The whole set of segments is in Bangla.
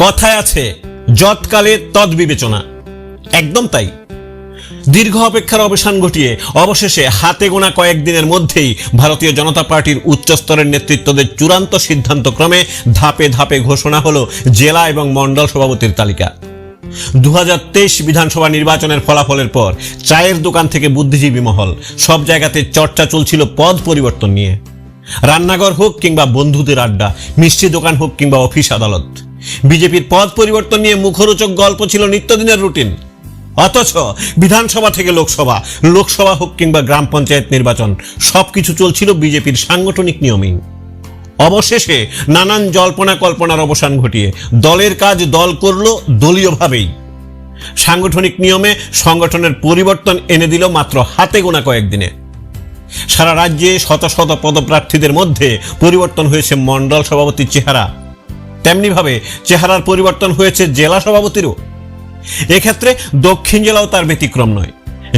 কথায় আছে, যৎকালে তদ বিবেচনা একদম তাই। দীর্ঘ অপেক্ষার অবসান ঘটিয়ে অবশেষে হাতে গোনা কয়েকদিনের মধ্যেই ভারতীয় জনতা পার্টির উচ্চস্তরের নেতৃত্বদের চূড়ান্ত সিদ্ধান্তক্রমে ধাপে ধাপে ঘোষণা হল জেলা এবং মণ্ডল সভাপতির তালিকা। দু হাজার তেইশ বিধানসভা নির্বাচনের ফলাফলের পর চায়ের দোকান থেকে বুদ্ধিজীবী মহল, সব জায়গাতে চর্চা চলছিল পদ পরিবর্তন নিয়ে। রান্নাঘর হোক কিংবা বন্ধুদের আড্ডা, মিষ্টি দোকান হোক কিংবা অফিস আদালত। বিজেপির পদ পরিবর্তন নিয়ে মুখরোচক গল্প ছিল নিত্যদিনের রুটিন। অথচ বিধানসভা থেকে লোকসভা লোকসভা হোক কিংবা গ্রাম পঞ্চায়েত নির্বাচন, সবকিছু চলছিল বিজেপির সাংগঠনিক নিয়মেই। অবশেষে নানান জল্পনা কল্পনার অবসান ঘটিয়ে দলের কাজ দল করল দলীয়ভাবেই। সাংগঠনিক নিয়মে সংগঠনের পরিবর্তন এনে দিল মাত্র হাতে গোনা কয়েকদিনে। সারা রাজ্যে শত শত পদপ্রার্থীদের মধ্যে পরিবর্তন হয়েছে মণ্ডল সভাপতির চেহারা। তেমনিভাবে চেহারার পরিবর্তন হয়েছে জেলা সভাপতিরও। এক্ষেত্রে দক্ষিণ জেলাও তার ব্যতিক্রম নয়।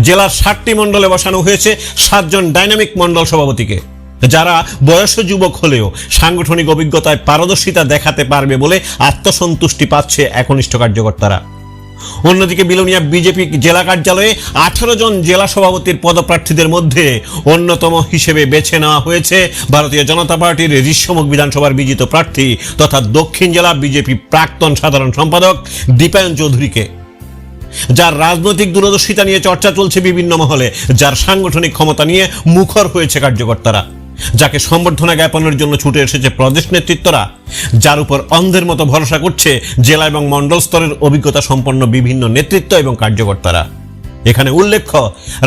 জেলার ষাটটি মণ্ডলে বসানো হয়েছে সাতজন ডাইনামিক মণ্ডল সভাপতিকে, যারা বয়স যুবক হলেও সাংগঠনিক অভিজ্ঞতায় পারদর্শিতা দেখাতে পারবে বলে আত্মসন্তুষ্টি পাচ্ছে একনিষ্ঠ কার্যকর্তারা। অন্যদিকে বিলোনিয়া বিজেপি জেলা কার্যালয়ে আঠারো জন জেলা সভাপতির পদপ্রার্থীদের মধ্যে অন্যতম হিসেবে বেছে নেওয়া হয়েছে ভারতীয় জনতা পার্টির ঋষ্যমুখ বিধানসভার বিজিত প্রার্থী তথা দক্ষিণ জেলা বিজেপি প্রাক্তন সাধারণ সম্পাদক দীপায়ন চৌধুরীকে। যার রাজনৈতিক দূরদর্শিতা নিয়ে চর্চা চলছে বিভিন্ন মহলে, যার সাংগঠনিক ক্ষমতা নিয়ে মুখর হয়েছে কার্যকর্তারা। যাকে সম্বর্ধনা জ্ঞাপনের জন্য ছুটে এসেছে প্রদেশ নেতৃত্বরা, যার উপর অন্ধের মতো ভরসা করছে জেলা এবং মণ্ডল স্তরের অভিজ্ঞতা সম্পন্ন বিভিন্ন নেতৃত্ব এবং কার্যকর্তারা। এখানে উল্লেখ্য,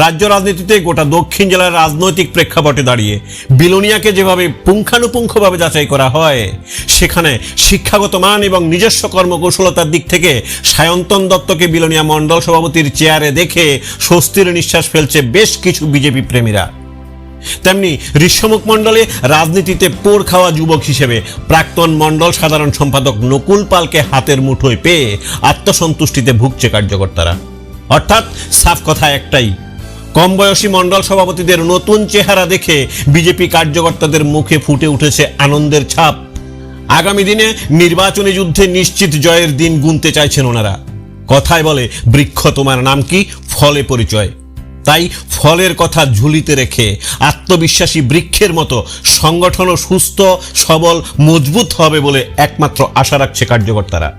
রাজ্য রাজনীতিতে গোটা দক্ষিণ জেলার রাজনৈতিক প্রেক্ষাপটে দাঁড়িয়ে বিলোনিয়াকে যেভাবে পুঙ্খানুপুঙ্খভাবে যাচাই করা হয়, সেখানে শিক্ষাগত মান এবং নিজস্ব কর্মকৌশলতার দিক থেকে সায়ন্তন দত্তকে বিলোনিয়া মণ্ডল সভাপতির চেয়ারে দেখে স্বস্তির নিঃশ্বাস ফেলছে বেশ কিছু বিজেপি প্রেমীরা। তেমনি ঋষ্যমুখ মণ্ডলে রাজনীতিতে পোর খাওয়া যুবক হিসেবে প্রাক্তন মণ্ডল সাধারণ সম্পাদক নকুল পালকে হাতের মুঠোয় পেয়ে আত্মসন্তুষ্টিতে ভুগছে কার্যকর্তারা। অর্থাৎ সাফ কথা একটাই, কম বয়সী মণ্ডল সভাপতিদের নতুন চেহারা দেখে বিজেপি কার্যকর্তাদের মুখে ফুটে উঠেছে আনন্দের ছাপ। আগামী দিনে নির্বাচনী যুদ্ধে নিশ্চিত জয়ের দিন গুনতে চাইছেন ওনারা। কথায় বলে, বৃক্ষ তোমার নাম কি? ফলে পরিচয়। তাই ফলের কথা ঝুলিতে রেখে আত্মবিশ্বাসী বৃক্ষের মতো সংগঠনও সুস্থ, সবল, মজবুত হবে বলে একমাত্র আশা রাখছে কার্যকর্তারা।